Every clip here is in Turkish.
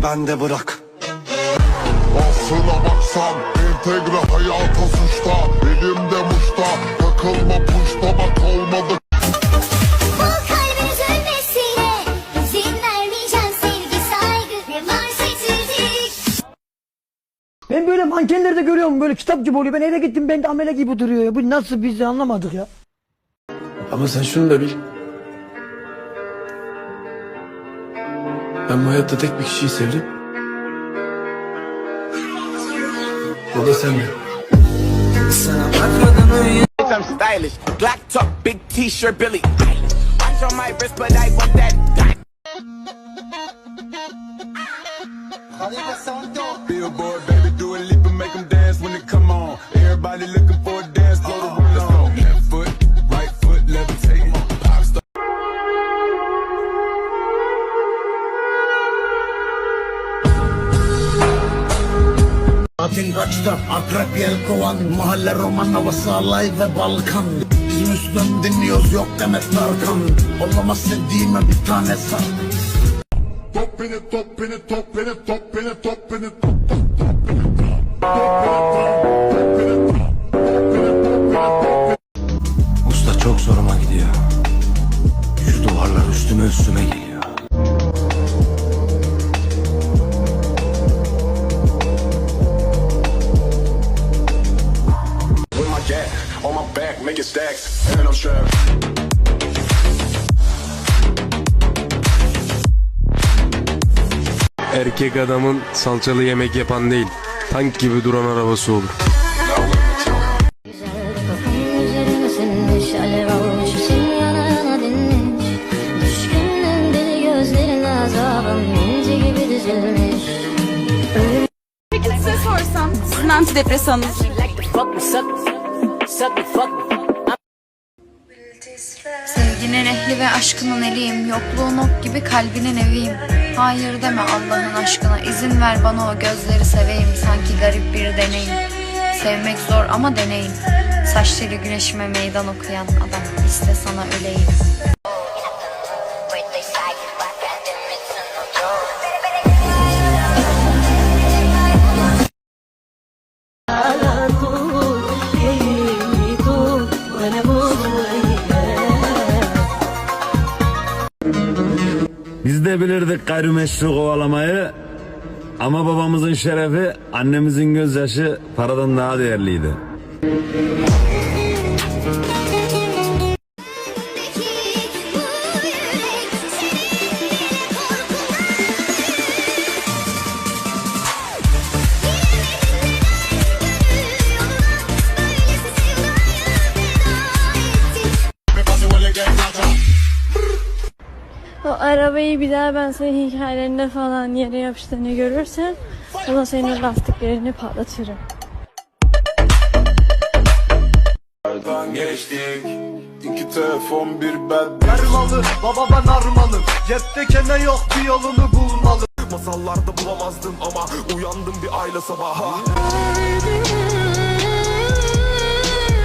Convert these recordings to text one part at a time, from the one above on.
Beni bende bırak Aslına baksam entegre hayata suçta Elimde muşta takılma puşta bak olmadı. Ben böyle mankenlerde görüyorum böyle kitap gibi oluyor. Ben eve gittim ben de amele gibi duruyor ya. Bu nasıl biz de anlamadık ya. Ama sen şunu da bil. Ben bu hayatta tek bir kişiyi sevdim. O da sendin. I'm stylish. Glock talk, big t-shirt, Billy. Watch on my wrist, but I want that. Billboard, Kaçta akrep yel kovan Mahalle roman havası alay ve Balkan Bizim üstten dinliyoruz yok demet Tarkan Olamaz sevdiğime bir tane sar Top beni top beni top beni top beni top beni top top top beni Usta çok zoruma gidiyor Şu duvarlar üstüme üstüme geliyor Erkek adamın salçalı yemek yapan değil, tank gibi duran arabası olur. Peki size sorsam sizin antidepresanınız Sevginin ehli ve aşkının eliyim. Yokluğun ok gibi kalbinin eviyim. Hayır deme Allah'ın aşkına. İzin ver bana o gözleri seveyim. Sanki garip bir deneyim. Sevmek zor ama deneyin Saçları güneşime meydan okuyan adam. İste sana öleyim Biz de bilirdik gayrimeşru kovalamayı. Ama babamızın şerefi annemizin gözyaşı paradan daha değerliydi O arabayı bir daha ben senin hikayelerinde falan yere yapıştığını görürsem o senin lastiklerini patlatırım. Geçtik. İki telefon bir bed. Armalı baba ben armalım Cepte kene yok bir yolunu bulmalı Masallarda bulamazdım ama uyandım bir ayla sabaha.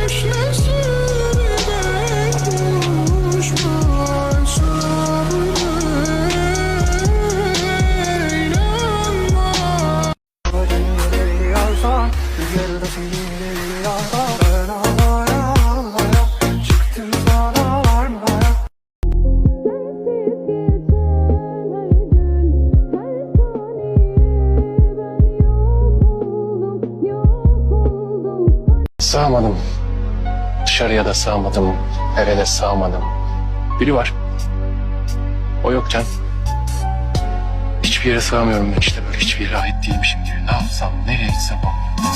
Sığamadım. Dışarıya da sığamadım, eve de sığamadım. Biri var. O yokken hiçbir yere sığamıyorum ben işte böyle hiçbir yere ait değilmişim gibi. Ne yapsam, nereye gitsem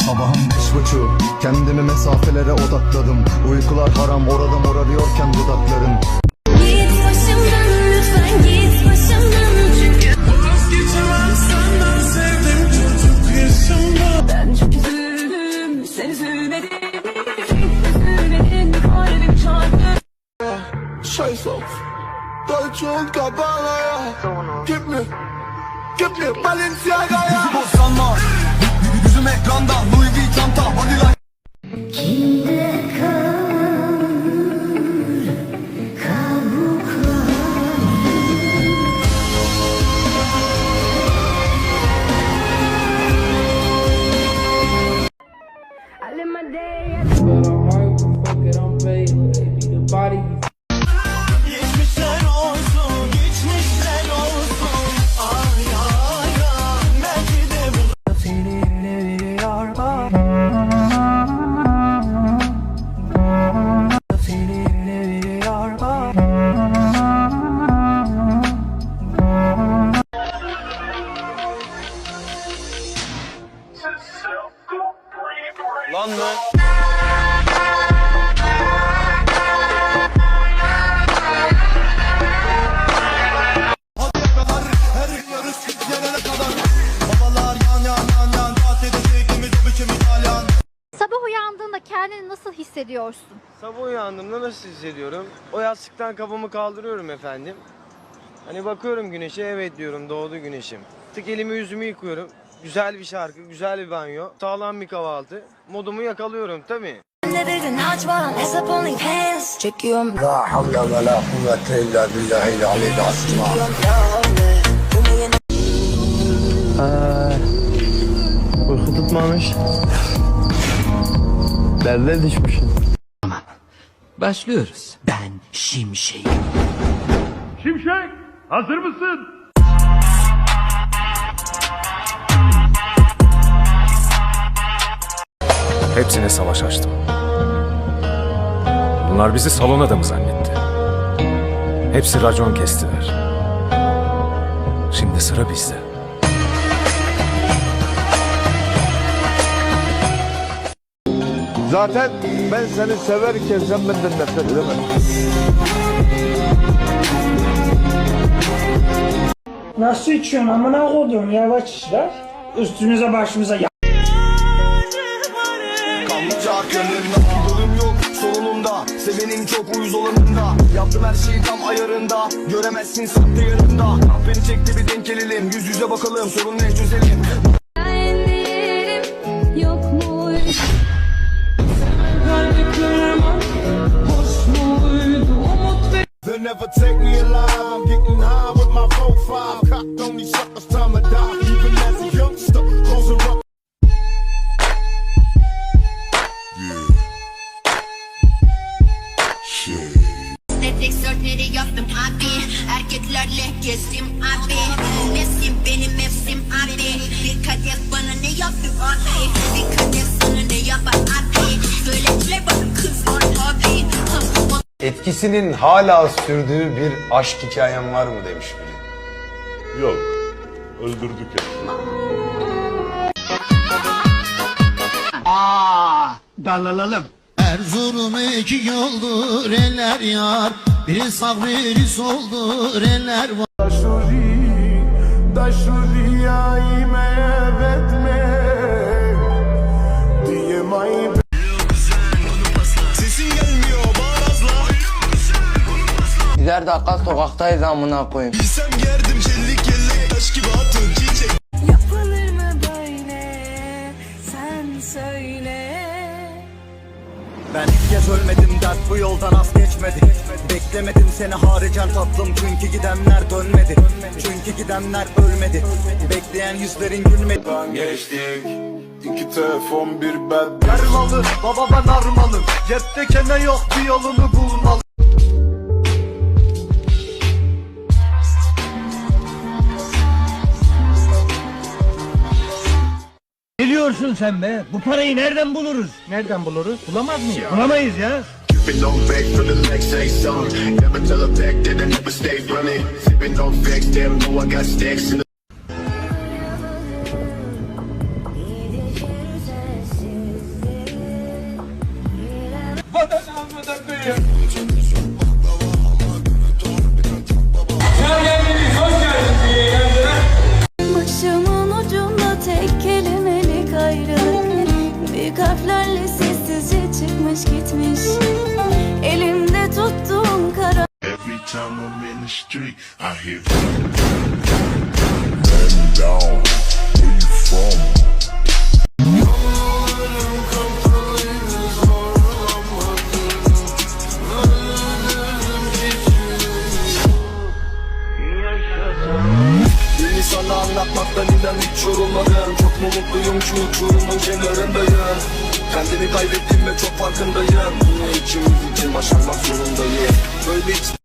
Sabahın beş buçuğu Kendimi mesafelere odakladım Uykular haram orada morarıyorken dudakların Nike, Balenciaga'ya. Bizi bozsanma Yüzüm ekranda. Louis V çanta. Bodyline But I'm right, fuck it, I'm fake. Baby, the body hissediyorsun? Sabah uyandığımda nasıl hissediyorum? O yastıktan kafamı kaldırıyorum efendim. Hani bakıyorum güneşe evet diyorum doğdu güneşim. Tık elimi yüzümü yıkıyorum. Güzel bir şarkı, güzel bir banyo, sağlam bir kahvaltı. Modumu yakalıyorum tabii. Çekiyorum La havle ve la kuvvete illa billahi aleyhi asma. Uyku tutmamış. Derde düşmüşüm. Başlıyoruz. Ben Şimşek. Şimşek hazır mısın? Hepsine savaş açtım. Bunlar bizi salon adamı zannetti. Hepsi racon kestiler. Şimdi sıra bizde. Zaten ben seni severken sen benden nefret edemezsin. Nasıl içiyorsun amına koydum yavaş işler. Üstünüze başımıza ya. Kalmayacak gönlümde Durum yok solunumda Sevenin çok uyuz olanında Yaptım her şeyi tam ayarında Göremezsin sahte yanımda Beni çekti bir denk gelelim Yüz yüze bakalım sorun ne çözelim never take me alive. I'm getting high with my 4-5. Cocked on these suckers, time to die. Even as a youngster, closing up. Netflix örtleri yaptım abi Erkeklerle gezdim abi Mevsim benim mevsim abi Bir kadeh bana ne yaptı abi Bir kadeh sana ne yapar abi Söyle bana kız var abi Etkisinin hala sürdüğü bir aşk hikayem var mı demiş biri. Yok. Öldürdük ya. Erzurum iki yoldur eller yar. Biri sağ biri soldur eller var. Sesin dakika sokaktayız amına koyayım. Bilsem gerdim çellik yellek taş gibi atın çiçek. Yapılır mı böyle? Sen söyle. Ben ilk kez ölmedim dert bu yoldan az geçmedi. Beklemedim seni haricen tatlım çünkü gidenler dönmedi. Çünkü gidenler ölmedi. Bekleyen yüzlerin gülmedi. Geçtik. İki telefon bir bed. Yarmalı baba ben armalım. Cepte kene yok bir yolunu bulmalı sen be? Bu parayı nereden buluruz? Nereden buluruz? Bulamaz mıyız? Bulamayız ya. Sipping on fake for the next say song. Never tell a fact that I never stay running. Sipping on fake, damn, know I got stacks in the Başımın çıkmış gitmiş. Elimde tuttuğum kara Every time I'm in the street, I hear Man down, where you from? Sana anlatmaktan inan hiç yorulmadım. Çok mu mutluyum şu uçurumun kenarındayım Kendimi kaybettim ve çok farkındayım. Bunu ikimiz için başarmak zorundayım? Böyle